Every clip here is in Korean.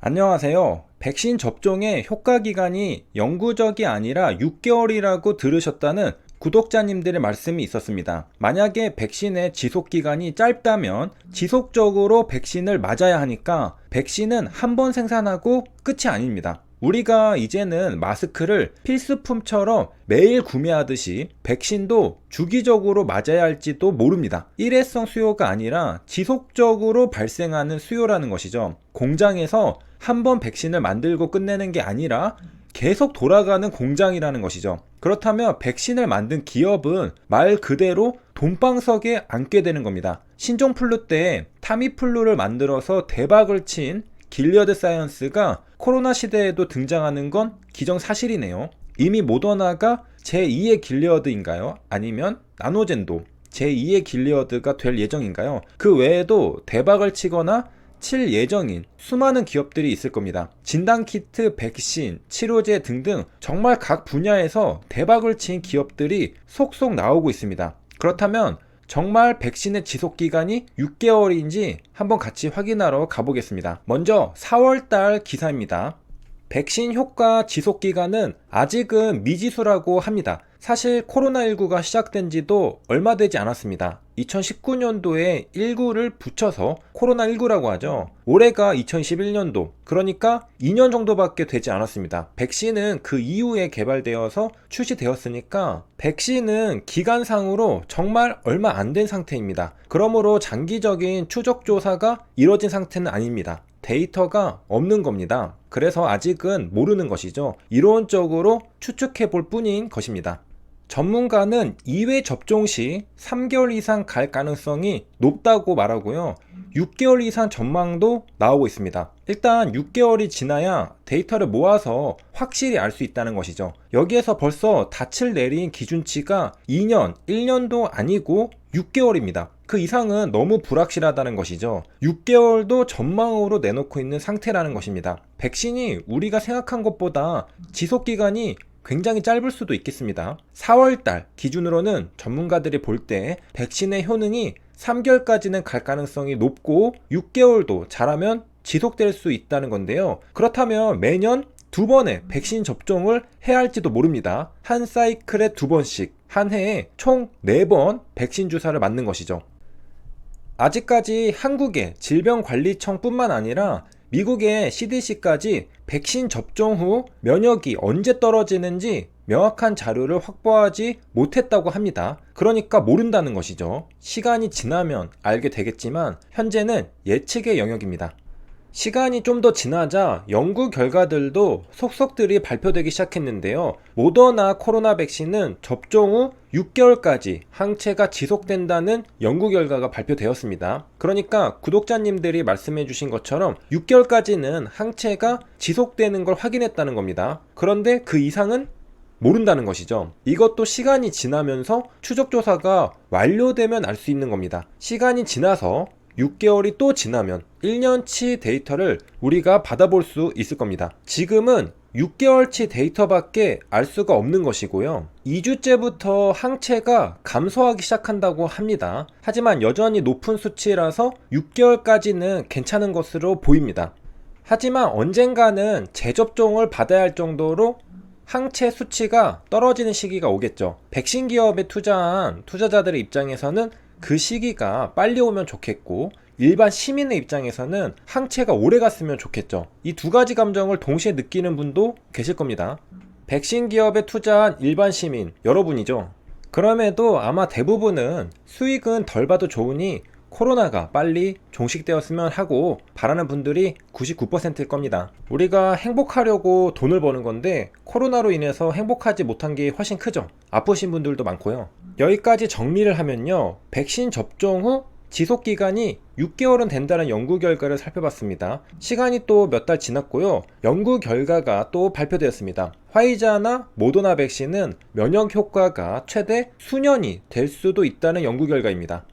안녕하세요. 백신 접종의 효과 기간이 영구적이 아니라 6개월이라고 들으셨다는 구독자님들의 말씀이 있었습니다. 만약에 백신의 지속 기간이 짧다면 지속적으로 백신을 맞아야 하니까 백신은 한 번 생산하고 끝이 아닙니다. 우리가 이제는 마스크를 필수품처럼 매일 구매하듯이 백신도 주기적으로 맞아야 할지도 모릅니다. 일회성 수요가 아니라 지속적으로 발생하는 수요라는 것이죠. 공장에서 한 번 백신을 만들고 끝내는 게 아니라 계속 돌아가는 공장이라는 것이죠. 그렇다면 백신을 만든 기업은 말 그대로 돈방석에 앉게 되는 겁니다. 신종플루 때 타미플루를 만들어서 대박을 친 길리어드 사이언스가 코로나 시대에도 등장하는 건 기정사실이네요. 이미 모더나가 제2의 길리어드인가요? 아니면 나노젠도 제2의 길리어드가 될 예정인가요? 그 외에도 대박을 치거나 칠 예정인 수많은 기업들이 있을 겁니다. 진단키트, 백신, 치료제 등등 정말 각 분야에서 대박을 친 기업들이 속속 나오고 있습니다. 그렇다면 정말 백신의 지속 기간이 6개월인지 한번 같이 확인하러 가보겠습니다. 먼저 4월달 기사입니다. 백신 효과 지속 기간은 아직은 미지수라고 합니다. 사실 코로나19가 시작된 지도 얼마 되지 않았습니다. 2019년도에 19를 붙여서 코로나19라고 하죠. 올해가 2021년도, 그러니까 2년 정도밖에 되지 않았습니다. 백신은 그 이후에 개발되어서 출시되었으니까 백신은 기간상으로 정말 얼마 안 된 상태입니다. 그러므로 장기적인 추적 조사가 이뤄진 상태는 아닙니다. 데이터가 없는 겁니다. 그래서 아직은 모르는 것이죠. 이론적으로 추측해 볼 뿐인 것입니다. 전문가는 2회 접종 시 3개월 이상 갈 가능성이 높다고 말하고요. 6개월 이상 전망도 나오고 있습니다. 일단 6개월이 지나야 데이터를 모아서 확실히 알 수 있다는 것이죠. 여기에서 벌써 닻을 내린 기준치가 2년, 1년도 아니고 6개월입니다. 그 이상은 너무 불확실하다는 것이죠. 6개월도 전망으로 내놓고 있는 상태라는 것입니다. 백신이 우리가 생각한 것보다 지속 기간이 굉장히 짧을 수도 있겠습니다. 4월달 기준으로는 전문가들이 볼 때 백신의 효능이 3개월까지는 갈 가능성이 높고 6개월도 잘하면 지속될 수 있다는 건데요. 그렇다면 매년 두 번의 백신 접종을 해야 할지도 모릅니다. 한 사이클에 두 번씩, 한 해에 총네번 백신 주사를 맞는 것이죠. 아직까지 한국의 질병관리청뿐만 아니라 미국의 CDC까지 백신 접종 후 면역이 언제 떨어지는지 명확한 자료를 확보하지 못했다고 합니다. 그러니까 모른다는 것이죠. 시간이 지나면 알게 되겠지만 현재는 예측의 영역입니다. 시간이 좀 더 지나자 연구 결과들도 속속들이 발표되기 시작했는데요. 모더나 코로나 백신은 접종 후 6개월까지 항체가 지속된다는 연구 결과가 발표되었습니다. 그러니까 구독자님들이 말씀해 주신 것처럼 6개월까지는 항체가 지속되는 걸 확인했다는 겁니다. 그런데 그 이상은 모른다는 것이죠. 이것도 시간이 지나면서 추적조사가 완료되면 알 수 있는 겁니다. 시간이 지나서 6개월이 또 지나면 1년치 데이터를 우리가 받아볼 수 있을 겁니다. 지금은 6개월치 데이터밖에 알 수가 없는 것이고요. 2주째부터 항체가 감소하기 시작한다고 합니다. 하지만 여전히 높은 수치라서 6개월까지는 괜찮은 것으로 보입니다. 하지만 언젠가는 재접종을 받아야 할 정도로 항체 수치가 떨어지는 시기가 오겠죠. 백신 기업에 투자한 투자자들의 입장에서는 그 시기가 빨리 오면 좋겠고 일반 시민의 입장에서는 항체가 오래 갔으면 좋겠죠. 이 두 가지 감정을 동시에 느끼는 분도 계실 겁니다. 백신 기업에 투자한 일반 시민 여러분이죠. 그럼에도 아마 대부분은 수익은 덜 봐도 좋으니 코로나가 빨리 종식되었으면 하고 바라는 분들이 99%일 겁니다. 우리가 행복하려고 돈을 버는 건데 코로나로 인해서 행복하지 못한 게 훨씬 크죠. 아프신 분들도 많고요. 여기까지 정리를 하면요. 백신 접종 후 지속 기간이 6개월은 된다는 연구 결과를 살펴봤습니다. 시간이 또 몇 달 지났고요. 연구 결과가 또 발표되었습니다. 화이자나 모더나 백신은 면역 효과가 최대 수년이 될 수도 있다는 연구 결과입니다.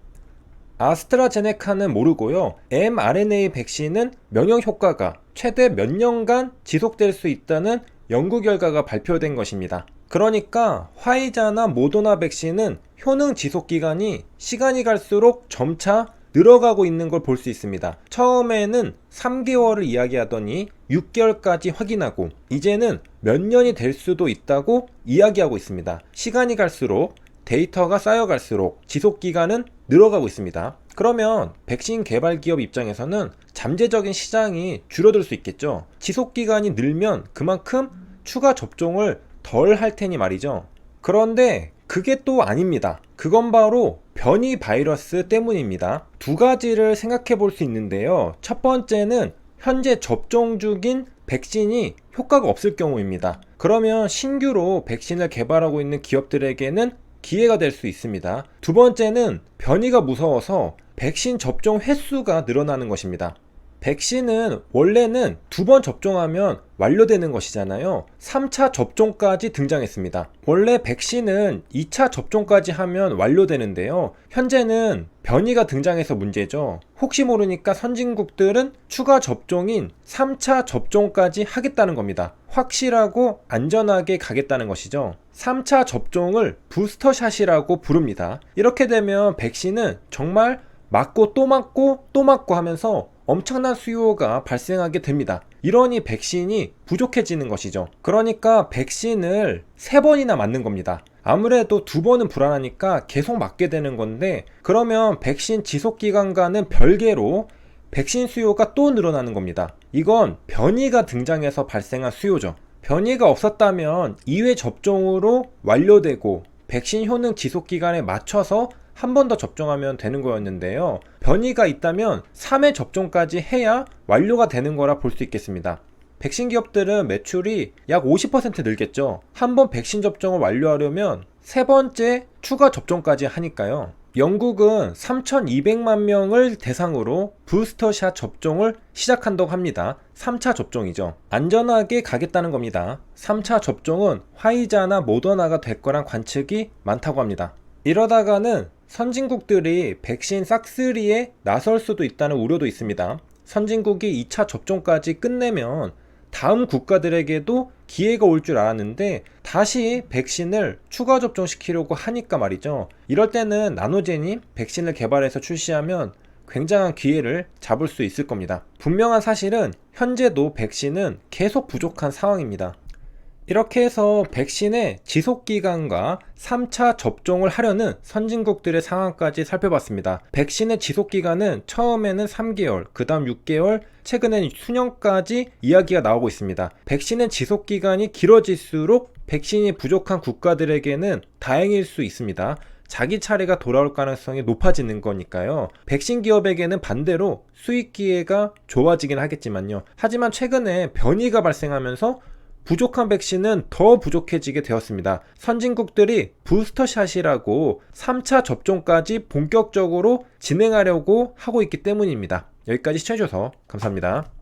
아스트라제네카는 모르고요. mRNA 백신은 면역 효과가 최대 몇 년간 지속될 수 있다는 연구 결과가 발표된 것입니다. 그러니까 화이자나 모더나 백신은 효능 지속 기간이 시간이 갈수록 점차 늘어가고 있는 걸 볼 수 있습니다. 처음에는 3개월을 이야기하더니 6개월까지 확인하고 이제는 몇 년이 될 수도 있다고 이야기하고 있습니다. 시간이 갈수록 데이터가 쌓여갈수록 지속 기간은 늘어가고 있습니다. 그러면 백신 개발 기업 입장에서는 잠재적인 시장이 줄어들 수 있겠죠. 지속 기간이 늘면 그만큼 추가 접종을 덜 할 테니 말이죠. 그런데 그게 또 아닙니다. 그건 바로 변이 바이러스 때문입니다. 두 가지를 생각해 볼 수 있는데요. 첫 번째는 현재 접종 중인 백신이 효과가 없을 경우입니다. 그러면 신규로 백신을 개발하고 있는 기업들에게는 기회가 될 수 있습니다. 두 번째는 변이가 무서워서 백신 접종 횟수가 늘어나는 것입니다. 백신은 원래는 두 번 접종하면 완료되는 것이잖아요. 3차 접종까지 등장했습니다. 원래 백신은 2차 접종까지 하면 완료되는데요. 현재는 변이가 등장해서 문제죠. 혹시 모르니까 선진국들은 추가 접종인 3차 접종까지 하겠다는 겁니다. 확실하고 안전하게 가겠다는 것이죠. 3차 접종을 부스터샷이라고 부릅니다. 이렇게 되면 백신은 정말 맞고 또 맞고 또 맞고 하면서 엄청난 수요가 발생하게 됩니다. 이러니 백신이 부족해지는 것이죠. 그러니까 백신을 세 번이나 맞는 겁니다. 아무래도 두 번은 불안하니까 계속 맞게 되는 건데 그러면 백신 지속 기간과는 별개로 백신 수요가 또 늘어나는 겁니다. 이건 변이가 등장해서 발생한 수요죠. 변이가 없었다면 2회 접종으로 완료되고 백신 효능 지속 기간에 맞춰서 한 번 더 접종하면 되는 거였는데요. 변이가 있다면 3회 접종까지 해야 완료가 되는 거라 볼 수 있겠습니다. 백신 기업들은 매출이 약 50% 늘겠죠. 한 번 백신 접종을 완료하려면 세 번째 추가 접종까지 하니까요. 영국은 3,200만 명을 대상으로 부스터샷 접종을 시작한다고 합니다. 3차 접종이죠. 안전하게 가겠다는 겁니다. 3차 접종은 화이자나 모더나가 될 거란 관측이 많다고 합니다. 이러다가는 선진국들이 백신 싹쓸이에 나설 수도 있다는 우려도 있습니다. 선진국이 2차 접종까지 끝내면 다음 국가들에게도 기회가 올 줄 알았는데 다시 백신을 추가 접종시키려고 하니까 말이죠. 이럴 때는 나노젠이 백신을 개발해서 출시하면 굉장한 기회를 잡을 수 있을 겁니다. 분명한 사실은 현재도 백신은 계속 부족한 상황입니다. 이렇게 해서 백신의 지속 기간과 3차 접종을 하려는 선진국들의 상황까지 살펴봤습니다. 백신의 지속 기간은 처음에는 3개월, 그 다음 6개월, 최근엔 수년까지 이야기가 나오고 있습니다. 백신의 지속 기간이 길어질수록 백신이 부족한 국가들에게는 다행일 수 있습니다. 자기 차례가 돌아올 가능성이 높아지는 거니까요. 백신 기업에게는 반대로 수익 기회가 좋아지긴 하겠지만요. 하지만 최근에 변이가 발생하면서 부족한 백신은 더 부족해지게 되었습니다. 선진국들이 부스터샷이라고 3차 접종까지 본격적으로 진행하려고 하고 있기 때문입니다. 여기까지 시청해주셔서 감사합니다.